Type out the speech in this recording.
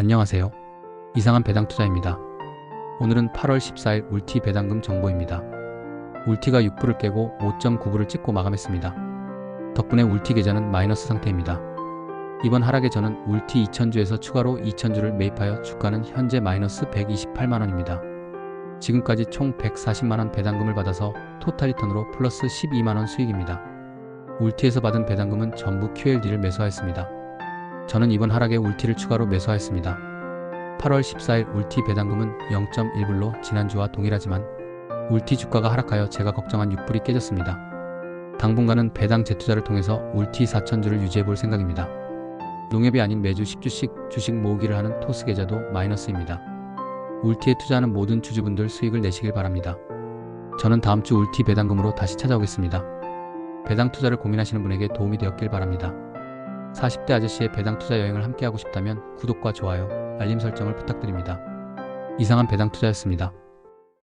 안녕하세요. 이상한 배당 투자입니다. 오늘은 8월 14일 울티 배당금 정보입니다. 울티가 6불을 깨고 5.9불을 찍고 마감했습니다. 덕분에 울티 계좌는 마이너스 상태입니다. 이번 하락에 저는 울티 2000주에서 추가로 2000주를 매입하여 주가는 현재 마이너스 128만원입니다. 지금까지 총 140만원 배당금을 받아서 토탈 리턴으로 플러스 12만원 수익입니다. 울티에서 받은 배당금은 전부 QLD를 매수하였습니다. 저는 이번 하락에 울티를 추가로 매수하였습니다. 8월 14일 울티 배당금은 0.1불로 지난주와 동일하지만 울티 주가가 하락하여 제가 걱정한 6불이 깨졌습니다. 당분간은 배당 재투자를 통해서 울티 4천주를 유지해 볼 생각입니다. 농협이 아닌 매주 10주씩 주식 모으기를 하는 토스 계좌도 마이너스입니다. 울티에 투자하는 모든 주주분들 수익을 내시길 바랍니다. 저는 다음 주 울티 배당금으로 다시 찾아오겠습니다. 배당 투자를 고민하시는 분에게 도움이 되었길 바랍니다. 40대 아저씨의 배당 투자 여행을 함께하고 싶다면 구독과 좋아요, 알림 설정을 부탁드립니다. 이상한 배당 투자였습니다.